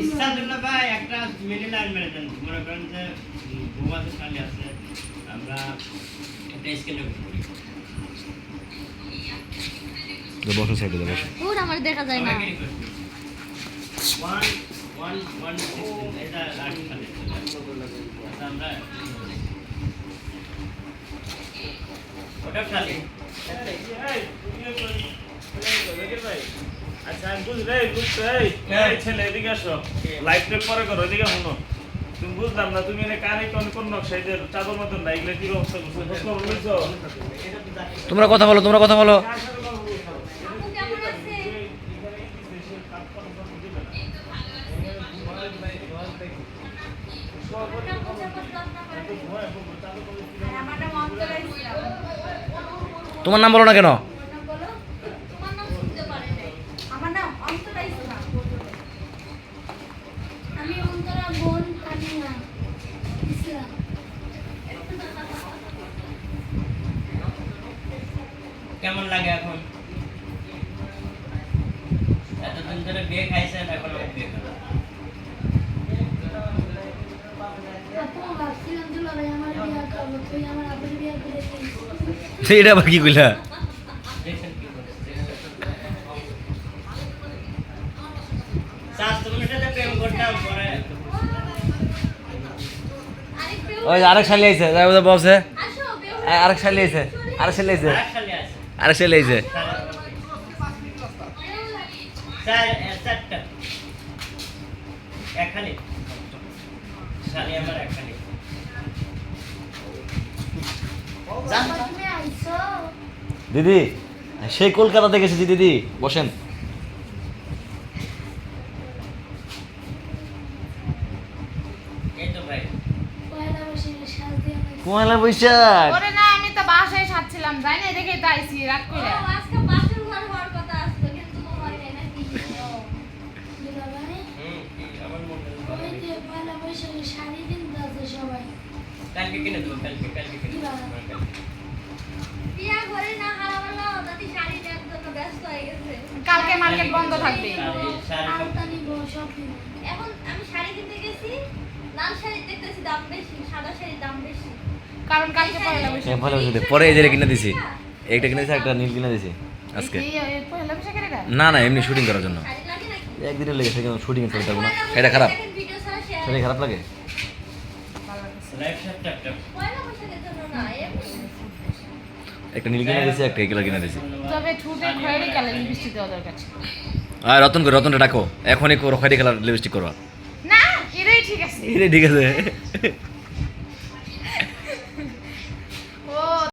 ইচ্ছাদুল্লাহ ভাই একটা middle line মেরে দেন মনে করেন যে ঘুমাতে খালি আছে আমরা একটা স্কেলে করি বসো সাইডে বসো ওর আমার দেখা যায় না ওয়ান ওয়ান ওয়ান এটা লাইন খালি আচ্ছা, আমরা ওটা খালি আচ্ছা বুঝলে এই ছেলে এদিকে আসো। লাইফ ট্রিপ পরে করো এদিকে শুনো। তুমি বুঝলাম না তুমি এনে কানে কোন কোন নকশা এই যে চাদর মতন না এগুলো কি অবস্থা বুঝছ? তোমরা কথা বলো তোমরা কথা বলো। তোমার নাম বলো না কেন তোমার নাম শুনতে পারে নাই আমার নাম অন্তরা ইসলাম আমি অন্তরা বোন কানিয়া ইসলাম কেমন লাগে এখন? এতদিন ধরে বিয়ে খাইছেন এখন আর বিয়ে দিস এটা আবার কি কইলা? দেখছেন কি করছে। শাস্ত্র অনুসারে প্রেম করতাম পরে। আরেকটু ওই যে আরেক শালি আইছে বলছে। আরেক শালি আইছে আরেক শালি আইছে। একখানি বাবা, তুমি আইছো দিদি সেই কলকাতা থেকে এসেছি দিদি বসেন। এই পয়লা বৈশাখ। ওরে না আমি তো বাসায় সাচ্ছিলাম যাই না দেখে তো আইছি রাগ করে আজকে বাসর ঘর হওয়ার কথা আসতো কিন্তু নাই হুম কি আমার মনে ওই যে পয়লা বৈশাখে শাড়ি কিনতে আছে সবাই। কালকে কিনে দেবো কালকে কালকে কিনে বিয়া ঘরে না হারাবালো দাদি শাড়ি জন্য ব্যস্ত হয়ে গেছে। কালকে মার্কেট বন্ধ থাকবে। এখন আমি শাড়ি কিনতে গেছি লাল শাড়ি দেখতেছি দাম বেশি সাদা শাড়ির দাম বেশি। কারণ কালকে পয়লা বৈশাখ। হ্যাঁ, পয়লা বৈশাখ পরে এই যে কিনে দিছি। একটা কিনে দিছি একটা নীল কিনে দিছি আজকে। না না এমনি শুটিং করার জন্য। একদিনের লেগেছে কিন্তু শুটিং চলতে পারব না। এটা খারাপ। শরীর খারাপ লাগে? একটা নীল কিনে দিছি একটা এগুলো কিনে দিছি। তবে ঠুটে খয়েরি কালার লিপস্টিক দেওয়া দরকার ছিল। আর রতন করে রতনটা ডাকো। এখনই খয়েরি কালার লিপস্টিক করবা। না এটাই ঠিক আছে। ঠিক আছে।